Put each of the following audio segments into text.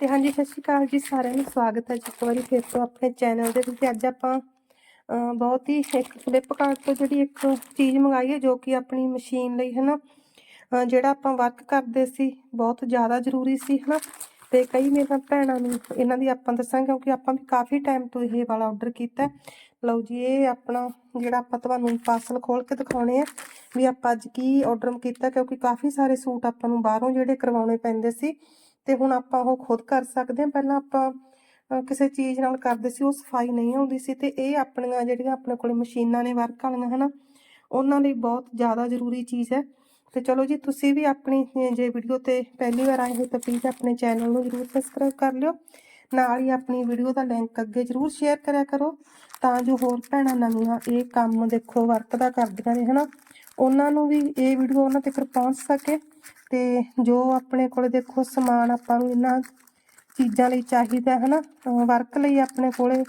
ਤੇ ਹਾਂਜੀ, ਸਤਿ ਸ਼੍ਰੀ ਅਕਾਲ ਜੀ ਸਾਰਿਆਂ ਨੂੰ। ਸਵਾਗਤ ਹੈ ਜੀ ਇੱਕ ਵਾਰੀ ਫਿਰ ਤੋਂ ਆਪਣੇ ਚੈਨਲ ਦੇ ਵਿੱਚ ਅੱਜ ਆਪਾਂ ਬਹੁਤ ਹੀ ਇੱਕ ਫਲਿੱਪਕਾਰਟ ਤੋਂ ਜਿਹੜੀ ਇੱਕ ਚੀਜ਼ ਮੰਗਾਈ ਹੈ, ਜੋ ਕਿ ਆਪਣੀ ਮਸ਼ੀਨ ਲਈ ਹੈ ਨਾ ਜਿਹੜਾ ਆਪਾਂ ਵਰਕ ਕਰਦੇ ਸੀ, ਬਹੁਤ ਜ਼ਿਆਦਾ ਜ਼ਰੂਰੀ ਸੀ ਹੈ ਨਾ ਤੇ ਕਈ ਮੇਰੀਆਂ ਭੈਣਾਂ ਨੂੰ ਇਹਨਾਂ ਦੀ ਆਪਾਂ ਦੱਸਾਂ ਕਿਉਂਕਿ ਆਪਾਂ ਵੀ ਕਾਫੀ ਟਾਈਮ ਤੋਂ ਇਹ ਵਾਲਾ ਆਰਡਰ ਕੀਤਾ ਲਓ ਜੀ, ਇਹ ਆਪਣਾ ਜਿਹੜਾ ਆਪਾਂ ਤੁਹਾਨੂੰ ਪਾਰਸਲ ਖੋਲ ਕੇ ਦਿਖਾਉਣੇ ਆ, ਵੀ ਆਪਾਂ ਅੱਜ ਕੀ ਆਰਡਰ ਕੀਤਾ, ਕਿਉਂਕਿ ਕਾਫੀ ਸਾਰੇ ਸੂਟ ਆਪਾਂ ਨੂੰ ਬਾਹਰੋਂ ਜਿਹੜੇ ਕਰਵਾਉਣੇ ਪੈਂਦੇ ਸੀ। ਤੇ ਹੁਣ ਆਪਾਂ ਉਹ ਖੁਦ ਕਰ ਸਕਦੇ ਹਾਂ। ਪਹਿਲਾਂ ਆਪਾਂ ਕਿਸੇ ਚੀਜ਼ ਨਾਲ ਕਰਦੇ ਸੀ, ਉਹ ਸਫ਼ਾਈ ਨਹੀਂ ਆਉਂਦੀ ਸੀ ਤੇ ਇਹ ਆਪਣੀਆਂ ਜਿਹੜੀਆਂ ਆਪਣੇ ਕੋਲੇ ਮਸ਼ੀਨਾਂ ਨੇ, ਵਰਕ ਵਾਲੀਆਂ, ਹਨਾ, ਉਹਨਾਂ ਲਈ ਬਹੁਤ ਜ਼ਿਆਦਾ ਜ਼ਰੂਰੀ ਚੀਜ਼ ਹੈ। ਤੇ ਚਲੋ ਜੀ, ਤੁਸੀਂ ਵੀ ਆਪਣੀ ਜੇ ਵੀਡੀਓ ਤੇ ਪਹਿਲੀ ਵਾਰ ਆਏ ਹੋ ਤਾਂ ਪਲੀਜ਼ ਆਪਣੇ ਚੈਨਲ ਨੂੰ ਜ਼ਰੂਰ ਸਬਸਕ੍ਰਾਈਬ ਕਰ ਲਿਓ। ਨਾਲ ਹੀ ਆਪਣੀ ਵੀਡੀਓ ਦਾ ਲਿੰਕ ਅੱਗੇ ਜ਼ਰੂਰ ਸ਼ੇਅਰ ਕਰਿਆ ਕਰੋ ਤਾਂ ਜੋ ਹੋਰ ਭੈਣਾਂ ਨਵੀਆਂ ਇਹ ਕੰਮ ਦੇਖੋ ਵਰਕ ਦਾ ਕਰਦੀਆਂ ਨੇ, ਹਨਾ। ਉਹਨਾਂ ਨੂੰ ਵੀ ਇਹ ਵੀਡੀਓ ਉਹਨਾਂ ਤੱਕ ਪਹੁੰਚ ਸਕੇ ਤੇ ਜੋ ਆਪਣੇ ਕੋਲੇ ਦੇਖੋ ਸਮਾਨ ਆਪਾਂ ਨੂੰ ਇਹਨਾਂ ਚੀਜ਼ਾਂ ਲਈ ਚਾਹੀਦਾ ਹੈ ਨਾ ਵਰਕ ਲਈ ਆਪਣੇ ਕੋਲੇ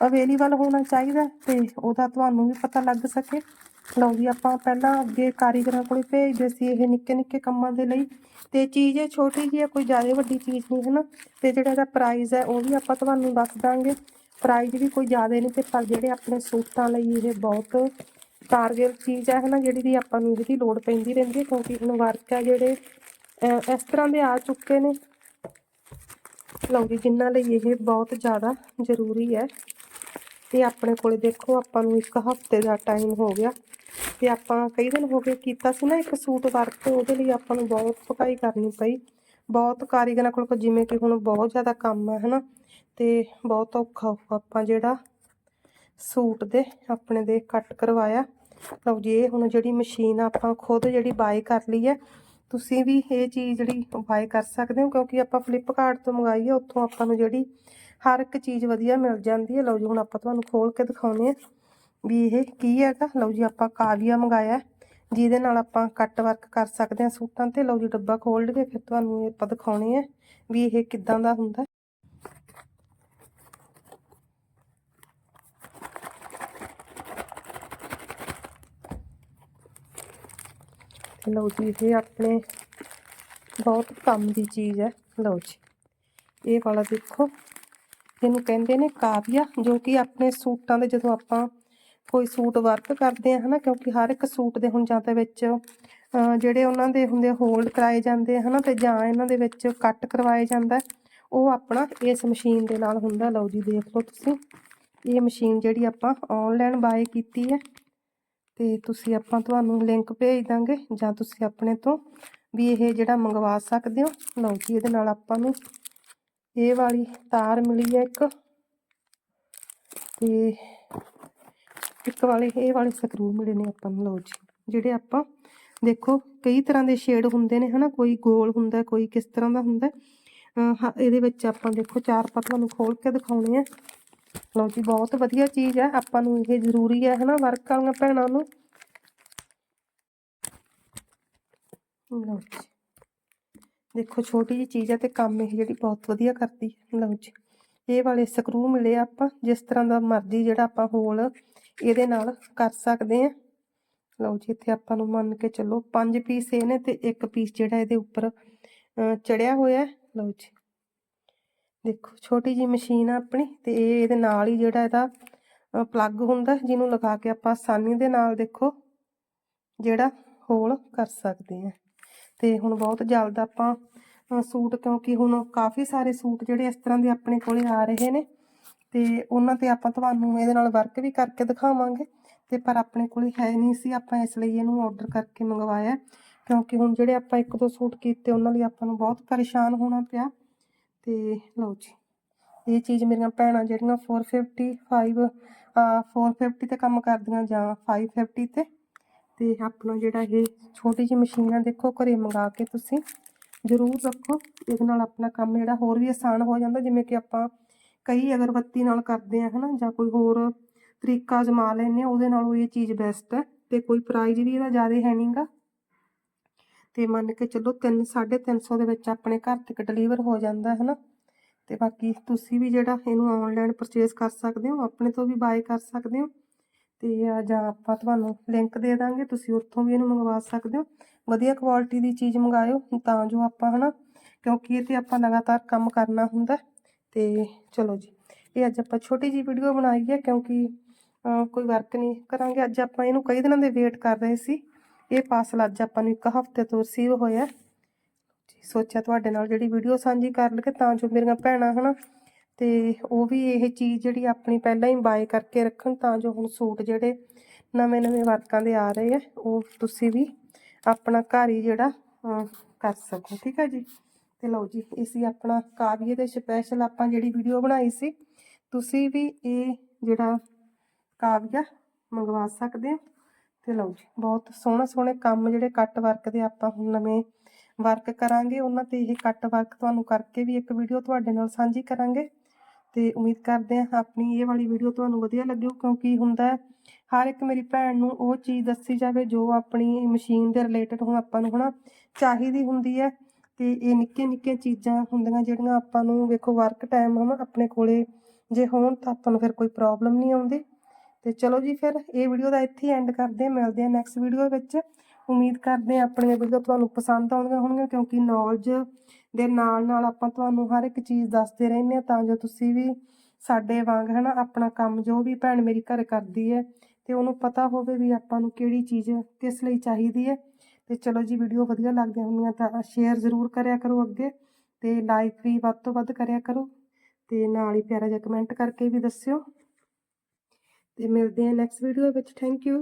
ਅਵੇਲੇਬਲ ਹੋਣਾ ਚਾਹੀਦਾ ਤੇ ਉਹਦਾ ਤੁਹਾਨੂੰ ਵੀ ਪਤਾ ਲੱਗ ਸਕੇ। ਲਓ ਜੀ, ਆਪਾਂ ਪਹਿਲਾਂ ਅੱਗੇ ਕਾਰੀਗਰਾਂ ਕੋਲੇ ਭੇਜਦੇ ਸੀ ਇਹ ਨਿੱਕੇ ਨਿੱਕੇ ਕੰਮਾਂ ਦੇ ਲਈ। ਤੇ ਚੀਜ਼ ਇਹ ਛੋਟੀ ਜਿਹੀ ਹੈ, ਕੋਈ ਜ਼ਿਆਦਾ ਵੱਡੀ ਚੀਜ਼ ਨਹੀਂ ਹੈ ਨਾ ਤੇ ਜਿਹੜਾ ਇਹਦਾ ਪ੍ਰਾਈਸ ਹੈ ਉਹ ਵੀ ਆਪਾਂ ਤੁਹਾਨੂੰ ਦੱਸ ਦਾਂਗੇ। ਪ੍ਰਾਈਸ ਵੀ ਕੋਈ ਜ਼ਿਆਦਾ ਨਹੀਂ ਤੇ ਪਰ ਜਿਹੜੇ ਆਪਣੇ ਸੂਟਾਂ ਲਈ ਇਹ ਬਹੁਤ ਕਾਰਗਰ ਚੀਜ਼ ਹੈ ਹਨਾ ਜਿਹੜੀ ਦੀ ਆਪਾਂ ਨੂੰ ਇਹਦੀ ਲੋੜ ਪੈਂਦੀ ਰਹਿੰਦੀ ਹੈ, ਕਿਉਂਕਿ ਹੁਣ ਵਰਕ ਹੈ ਜਿਹੜੇ ਇਸ ਤਰ੍ਹਾਂ ਦੇ ਆ ਚੁੱਕੇ ਨੇ। ਲਓ ਜੀ, ਜਿਨ੍ਹਾਂ ਲਈ ਇਹ ਬਹੁਤ ਜ਼ਿਆਦਾ ਜ਼ਰੂਰੀ ਹੈ। ਤੇ ਆਪਣੇ ਕੋਲੇ ਦੇਖੋ, ਆਪਾਂ ਨੂੰ ਇੱਕ ਹਫ਼ਤੇ ਦਾ ਟਾਈਮ ਹੋ ਗਿਆ। ਤੇ ਆਪਾਂ ਕਈ ਦਿਨ ਹੋ ਗਏ ਕੀਤਾ ਸੀ ਨਾ, ਇੱਕ ਸੂਟ ਵਰਕ ਉਹਦੇ ਲਈ ਆਪਾਂ ਨੂੰ ਬਹੁਤ ਪਕਾਈ ਕਰਨੀ ਪਈ। ਬਹੁਤ ਕਾਰੀਗਰਾਂ ਕੋਲ, ਜਿਵੇਂ ਕਿ ਹੁਣ ਬਹੁਤ ਜ਼ਿਆਦਾ ਕੰਮ ਹੈ ਹਨਾ, ਤੇ ਬਹੁਤ ਔਖਾ ਹੋ ਆਪਾਂ ਜਿਹੜਾ ਸੂਟ ਦੇ ਆਪਣੇ ਦੇ ਕੱਟ ਕਰਵਾਇਆ। ਲਓ ਜੀ, ਇਹ ਹੁਣ ਜਿਹੜੀ ਮਸ਼ੀਨ ਆਪਾਂ ਖੁਦ ਜਿਹੜੀ ਬਾਏ ਕਰ ਲਈ ਹੈ, ਤੁਸੀਂ ਵੀ ਇਹ ਚੀਜ਼ ਜਿਹੜੀ ਬਾਏ ਕਰ ਸਕਦੇ ਹੋ, ਕਿਉਂਕਿ ਆਪਾਂ ਫਲਿੱਪਕਾਰਟ ਤੋਂ ਮੰਗਾਈ ਹੈ, ਉੱਥੋਂ ਆਪਾਂ ਨੂੰ ਜਿਹੜੀ ਹਰ ਇੱਕ ਚੀਜ਼ ਵਧੀਆ ਮਿਲ ਜਾਂਦੀ ਹੈ। ਲਓ ਜੀ, ਹੁਣ ਆਪਾਂ ਤੁਹਾਨੂੰ ਖੋਲ ਕੇ ਦਿਖਾਉਨੇ ਆ ਵੀ ਇਹ ਕੀ ਹੈਗਾ। ਲਓ ਜੀ, ਆਪਾਂ ਕਾਵੀਆ ਮੰਗਾਇਆ ਜਿਹਦੇ ਨਾਲ ਆਪਾਂ ਕੱਟ ਵਰਕ ਕਰ ਸਕਦੇ ਹਾਂ ਸੂਟਾਂ ਤੇ। ਲਓ ਜੀ, ਡੱਬਾ ਖੋਲ ਕੇ ਫਿਰ ਤੁਹਾਨੂੰ ਇਹ ਆਪਾਂ ਦਿਖਾਉਣੇ ਆ ਵੀ ਇਹ ਕਿੱਦਾਂ ਦਾ ਹੁੰਦਾ ਲਓ ਜੀ, ਇਹ ਆਪਣੇ ਬਹੁਤ ਕੰਮ ਦੀ ਚੀਜ਼ ਹੈ। ਲਓ ਜੀ, ਇਹ ਵਾਲਾ ਦੇਖੋ। ਇਹਨੂੰ ਕਹਿੰਦੇ ਨੇ ਕਾਵੀਆ, ਜੋ ਕਿ ਆਪਣੇ ਸੂਟਾਂ ਦੇ ਜਦੋਂ ਆਪਾਂ ਕੋਈ ਸੂਟ ਵਰਕ ਕਰਦੇ ਆ ਹਨਾ, ਕਿਉਂਕਿ ਹਰ ਇੱਕ ਸੂਟ ਦੇ ਹੁਣ ਜਾਂ ਤਾਂ ਵਿੱਚ ਜਿਹੜੇ ਉਹਨਾਂ ਦੇ ਹੁੰਦੇ ਹੋਲਡ ਕਰਾਏ ਜਾਂਦੇ ਆ ਹਨਾ, ਤੇ ਜਾਂ ਇਹਨਾਂ ਦੇ ਵਿੱਚ ਕੱਟ ਕਰਵਾਏ ਜਾਂਦਾ ਉਹ ਆਪਣਾ ਇਸ ਮਸ਼ੀਨ ਦੇ ਨਾਲ ਹੁੰਦਾ। ਲਓ ਜੀ, ਦੇਖ ਲਓ ਤੁਸੀਂ, ਇਹ ਮਸ਼ੀਨ ਜਿਹੜੀ ਆਪਾਂ ਆਨਲਾਈਨ ਬਾਏ ਕੀਤੀ ਹੈ। ਤੇ ਤੁਸੀਂ ਆਪਾਂ ਤੁਹਾਨੂੰ ਲਿੰਕ ਭੇਜ ਦਾਂਗੇ ਜਾਂ ਤੁਸੀਂ ਆਪਣੇ ਤੋਂ ਵੀ ਇਹ ਜਿਹੜਾ ਮੰਗਵਾ ਸਕਦੇ ਹੋ। ਲਓ ਜੀ, ਇਹਦੇ ਨਾਲ ਆਪਾਂ ਨੂੰ ਇਹ ਵਾਲੀ ਤਾਰ ਮਿਲੀ ਹੈ ਇੱਕ। ਤੇ ਇੱਕ ਵਾਲੇ, ਇਹ ਵਾਲੇ ਸਕਰੂ ਮਿਲੇ ਨੇ ਆਪਾਂ ਨੂੰ, ਲਓ ਜੀ, ਜਿਹੜੇ ਆਪਾਂ ਦੇਖੋ ਕਈ ਤਰ੍ਹਾਂ ਦੇ ਸ਼ੇਡ ਹੁੰਦੇ ਨੇ, ਹਨਾ, ਕੋਈ ਗੋਲ ਹੁੰਦਾ, ਕੋਈ ਕਿਸ ਤਰ੍ਹਾਂ ਦਾ ਹੁੰਦਾ। ਇਹਦੇ ਵਿੱਚ ਆਪਾਂ ਦੇਖੋ ਚਾਰ ਪਾ ਤੁਹਾਨੂੰ ਖੋਲ ਕੇ ਦਿਖਾਉਣੇ ਆ। ਲਓ ਜੀ, ਬਹੁਤ ਵਧੀਆ ਚੀਜ਼ ਹੈ, ਆਪਾਂ ਨੂੰ ਇਹ ਜ਼ਰੂਰੀ ਹੈ, ਹਨਾ ਵਰਕ ਵਾਲੀਆਂ ਭੈਣਾਂ ਨੂੰ। ਲਓ ਜੀ, ਦੇਖੋ, ਛੋਟੀ ਜਿਹੀ ਚੀਜ਼ ਹੈ ਤੇ ਕੰਮ ਇਹ ਜਿਹੜੀ ਬਹੁਤ ਵਧੀਆ ਕਰਦੀ ਹੈ। ਲਓ ਜੀ, ਇਹ ਵਾਲੇ ਸਕਰੂ ਮਿਲੇ ਆਪਾਂ, ਜਿਸ ਤਰ੍ਹਾਂ ਦਾ ਮਰਜ਼ੀ ਜਿਹੜਾ ਆਪਾਂ ਹੋਲ ਇਹਦੇ ਨਾਲ ਕਰ ਸਕਦੇ ਆ ਲਓ ਜੀ, ਇੱਥੇ ਆਪਾਂ ਨੂੰ ਮੰਨ ਕੇ ਚੱਲੋ ਪੰਜ ਪੀਸ ਇਹ ਨੇ ਤੇ ਇੱਕ ਪੀਸ ਜਿਹੜਾ ਇਹਦੇ ਉੱਪਰ ਚੜਿਆ ਹੋਇਆ ਲਓ ਜੀ ਦੇਖੋ, ਛੋਟੀ ਜੀ ਮਸ਼ੀਨ ਆ ਆਪਣੀ ਤੇ ਇਹ ਇਹਦੇ ਨਾਲ ਹੀ ਜਿਹੜਾ ਇਹਦਾ ਪਲੱਗ ਹੁੰਦਾ, ਜਿਹਨੂੰ ਲਗਾ ਕੇ ਆਪਾਂ ਆਸਾਨੀ ਦੇ ਨਾਲ ਦੇਖੋ, ਜਿਹੜਾ ਹੋਲ ਕਰ ਸਕਦੇ ਆ ਤੇ ਹੁਣ ਬਹੁਤ ਜਲਦ ਆਪਾਂ ਸੂਟ, ਕਿਉਂਕਿ ਹੁਣ ਕਾਫੀ ਸਾਰੇ ਸੂਟ ਜਿਹੜੇ ਇਸ ਤਰ੍ਹਾਂ ਦੇ ਆਪਣੇ ਕੋਲੇ ਆ ਰਹੇ ਨੇ ਤੇ ਉਹਨਾਂ ਤੇ ਆਪਾਂ ਤੁਹਾਨੂੰ ਇਹਦੇ ਨਾਲ ਵਰਕ ਵੀ ਕਰਕੇ ਦਿਖਾਵਾਂਗੇ। ਤੇ ਪਰ ਆਪਣੇ ਕੋਲੇ ਹੈ ਨਹੀਂ ਸੀ, ਆਪਾਂ ਇਸ ਲਈ ਇਹਨੂੰ ਆਰਡਰ ਕਰਕੇ ਮੰਗਵਾਇਆ, ਕਿਉਂਕਿ ਹੁਣ ਜਿਹੜੇ ਆਪਾਂ ਇੱਕ ਦੋ ਸੂਟ ਕੀਤੇ, ਉਹਨਾਂ ਲਈ ਆਪਾਂ ਨੂੰ ਬਹੁਤ ਪਰੇਸ਼ਾਨ ਹੋਣਾ ਪਿਆ। ਤੇ ਲਓ ਜੀ, ਇਹ ਚੀਜ਼ ਮੇਰੀਆਂ ਭੈਣਾਂ ਜਿਹੜੀਆਂ 455 ਆ 450 ਤੇ ਕੰਮ ਕਰਦੀਆਂ ਜਾਂ 550 ਤੇ ਤੇ ਆਪਣਾ ਜਿਹੜਾ ਇਹ ਛੋਟੀ ਜਿਹੀ ਮਸ਼ੀਨਾਂ ਦੇਖੋ ਘਰੇ ਮੰਗਾ ਕੇ ਤੁਸੀਂ ਜ਼ਰੂਰ ਰੱਖੋ। ਇਹਦੇ ਨਾਲ ਆਪਣਾ ਕੰਮ ਜਿਹੜਾ ਹੋਰ ਵੀ ਆਸਾਨ ਹੋ ਜਾਂਦਾ, ਜਿਵੇਂ ਕਿ ਆਪਾਂ ਕਈ ਅਗਰਬੱਤੀ ਨਾਲ ਕਰਦੇ ਆ, ਹਨਾ, ਜਾਂ ਕੋਈ ਹੋਰ ਤਰੀਕਾ ਅਜਮਾ ਲੈਂਦੇ ਆ, ਉਹਦੇ ਨਾਲੋਂ ਇਹ ਚੀਜ਼ ਬੈਸਟ ਹੈ ਤੇ ਕੋਈ ਪ੍ਰਾਈਜ਼ ਵੀ ਇਹਦਾ ਜ਼ਿਆਦਾ ਹੈ ਨਹੀਂਗਾ ਤੇ ਮੰਨ ਕੇ ਚੱਲੋ 3 350 ਦੇ ਵਿੱਚ ਆਪਣੇ ਘਰ ਤੱਕ ਡਿਲੀਵਰ ਹੋ ਜਾਂਦਾ ਹੈ ਨਾ ਤੇ ਬਾਕੀ ਤੁਸੀਂ ਵੀ ਜਿਹੜਾ ਇਹਨੂੰ ਆਨਲਾਈਨ ਪਰਚੇਸ ਕਰ ਸਕਦੇ ਹੋ, ਆਪਣੇ ਤੋਂ ਵੀ ਬਾਏ ਕਰ ਸਕਦੇ ਹੋ। ਤੇ ਜਾਂ ਆਪਾਂ ਤੁਹਾਨੂੰ ਲਿੰਕ ਦੇ ਦਾਂਗੇ, ਤੁਸੀਂ ਉੱਥੋਂ ਵੀ ਇਹਨੂੰ ਮੰਗਵਾ ਸਕਦੇ ਹੋ। ਵਧੀਆ ਕੁਆਲਿਟੀ ਦੀ ਚੀਜ਼ ਮੰਗਾਇਓ ਤਾਂ ਜੋ ਆਪਾਂ, ਹਨਾ? ਕਿਉਂਕਿ ਇਹ ਤੇ ਆਪਾਂ ਲਗਾਤਾਰ ਕੰਮ ਕਰਨਾ ਹੁੰਦਾ। ਤੇ ਚਲੋ ਜੀ, ਇਹ ਅੱਜ ਆਪਾਂ ਛੋਟੀ ਜੀ ਵੀਡੀਓ ਬਣਾਈ ਹੈ ਕਿਉਂਕਿ ਕੋਈ ਵਰਕ ਨਹੀਂ ਕਰਾਂਗੇ। ਅੱਜ ਆਪਾਂ ਇਹਨੂੰ ਕਈ ਦਿਨਾਂ ਦੇ ਵੇਟ ਕਰ ਰਹੇ ਸੀ। ਇਹ ਪਾਰਸਲ ਅੱਜ ਆਪਾਂ ਨੂੰ ਇੱਕ ਹਫ਼ਤੇ ਤੋਂ ਰਿਸੀਵ ਹੋਇਆ ਜੀ, ਸੋਚਿਆ ਤੁਹਾਡੇ ਨਾਲ ਜਿਹੜੀ ਵੀਡੀਓ ਸਾਂਝੀ ਕਰ ਲਈਏ, ਤਾਂ ਜੋ ਮੇਰੀਆਂ ਭੈਣਾਂ, ਹਨਾ, ਤੇ ਉਹ ਵੀ ਇਹ ਚੀਜ਼ ਜਿਹੜੀ ਆਪਣੀ ਪਹਿਲਾਂ ਹੀ ਬਾਏ ਕਰਕੇ ਰੱਖਣ, ਤਾਂ ਜੋ ਹੁਣ ਸੂਟ ਜਿਹੜੇ ਨਵੇਂ ਨਵੇਂ ਵਰਕਾਂ ਦੇ ਆ ਰਹੇ ਆ, ਉਹ ਤੁਸੀਂ ਵੀ ਆਪਣਾ ਘਰ ਹੀ ਜਿਹੜਾ ਕਰ ਸਕੋ, ਠੀਕ ਹੈ ਜੀ? ਤੇ ਲਓ ਜੀ ਇਸੀ ਆਪਣਾ ਕਾਵੀਏ ਦੇ ਸਪੈਸ਼ਲ ਆਪਾਂ ਜਿਹੜੀ ਵੀਡੀਓ ਬਣਾਈ ਸੀ, ਤੁਸੀਂ ਵੀ ਇਹ ਜਿਹੜਾ ਕਾਵੀਆ ਮੰਗਵਾ ਸਕਦੇ ਹੋ। ਤੇ ਲਓ ਜੀ, ਬਹੁਤ ਸੋਹਣਾ ਸੋਹਣੇ ਕੰਮ ਜਿਹੜੇ ਕੱਟ ਵਰਕ ਦੇ ਆਪਾਂ ਹੁਣ ਨਵੇਂ ਵਰਕ ਕਰਾਂਗੇ, ਉਹਨਾਂ ਤੇ ਇਹ ਕੱਟ ਵਰਕ ਤੁਹਾਨੂੰ ਕਰਕੇ ਵੀ ਇੱਕ ਵੀਡੀਓ ਤੁਹਾਡੇ ਨਾਲ ਸਾਂਝੀ ਕਰਾਂਗੇ। ਤੇ ਉਮੀਦ ਕਰਦੇ ਹਾਂ ਆਪਣੀ ਇਹ ਵਾਲੀ ਵੀਡੀਓ ਤੁਹਾਨੂੰ ਵਧੀਆ ਲੱਗਿਓ ਕਿਉਂਕਿ ਹੁੰਦਾ ਹਰ ਇੱਕ ਮੇਰੀ ਭੈਣ ਨੂੰ ਉਹ ਚੀਜ਼ ਦੱਸੀ ਜਾਵੇ ਜੋ ਆਪਣੀ ਮਸ਼ੀਨ ਦੇ ਰਿਲੇਟਡ ਹੁਣ ਆਪਾਂ ਨੂੰ ਹਨਾ ਚਾਹੀਦੀ ਹੁੰਦੀ ਹੈ। ਤੇ ਇਹ ਨਿੱਕੀਆਂ ਨਿੱਕੀਆਂ ਚੀਜ਼ਾਂ ਹੁੰਦੀਆਂ ਜਿਹੜੀਆਂ ਆਪਾਂ ਨੂੰ ਵੇਖੋ ਵਰਕ ਟਾਈਮ ਹਨਾ ਆਪਣੇ ਕੋਲੇ ਜੇ ਹੋਣ ਤਾਂ ਆਪਾਂ ਨੂੰ ਫਿਰ ਕੋਈ ਪ੍ਰੋਬਲਮ ਨਹੀਂ ਆਉਂਦੀ। ਤੇ ਚਲੋ ਜੀ ਫਿਰ ਇਹ ਵੀਡੀਓ ਦਾ ਇੱਥੇ ਐਂਡ ਕਰਦੇ ਹਾਂ। ਮਿਲਦੇ ਹਾਂ ਨੈਕਸਟ ਵੀਡੀਓ ਵਿੱਚ। ਉਮੀਦ ਕਰਦੇ ਹਾਂ ਆਪਣੀਆਂ ਵੀਡੀਓ ਤੁਹਾਨੂੰ ਪਸੰਦ ਆਉਣਗੀਆਂ ਹੋਣਗੀਆਂ, ਕਿਉਂਕਿ ਨੌਲੇਜ ਦੇ ਨਾਲ ਨਾਲ ਆਪਾਂ ਤੁਹਾਨੂੰ ਹਰ ਇੱਕ ਚੀਜ਼ ਦੱਸਦੇ ਰਹਿੰਦੇ ਹਾਂ, ਤਾਂ ਜੋ ਤੁਸੀਂ ਵੀ ਸਾਡੇ ਵਾਂਗ ਹਨਾ ਆਪਣਾ ਕੰਮ ਜੋ ਵੀ ਭੈਣ ਮੇਰੀ ਘਰ ਕਰਦੀ ਹੈ ਤੇ ਉਹਨੂੰ ਪਤਾ ਹੋਵੇ ਵੀ ਆਪਾਂ ਨੂੰ ਕਿਹੜੀ ਚੀਜ਼ ਕਿਸ ਲਈ ਚਾਹੀਦੀ ਹੈ। ਤੇ ਚਲੋ ਜੀ ਵੀਡੀਓ ਵਧੀਆ ਲੱਗਦੀਆਂ ਹੁੰਦੀਆਂ ਤਾਂ ਸ਼ੇਅਰ ਜ਼ਰੂਰ ਕਰਿਆ ਕਰੋ ਅੱਗੇ ਤੇ ਲਾਈਕ ਵੀ ਵੱਧ ਤੋਂ ਵੱਧ ਕਰਿਆ ਕਰੋ ਤੇ ਨਾਲ ਹੀ ਪਿਆਰਾ ਜਿਹਾ ਕਮੈਂਟ ਕਰਕੇ ਵੀ ਦੱਸਿਓ। ਤੇ ਮਿਲਦੇ ਹਾਂ ਨੈਕਸਟ ਵੀਡੀਓ ਵਿੱਚ. Thank you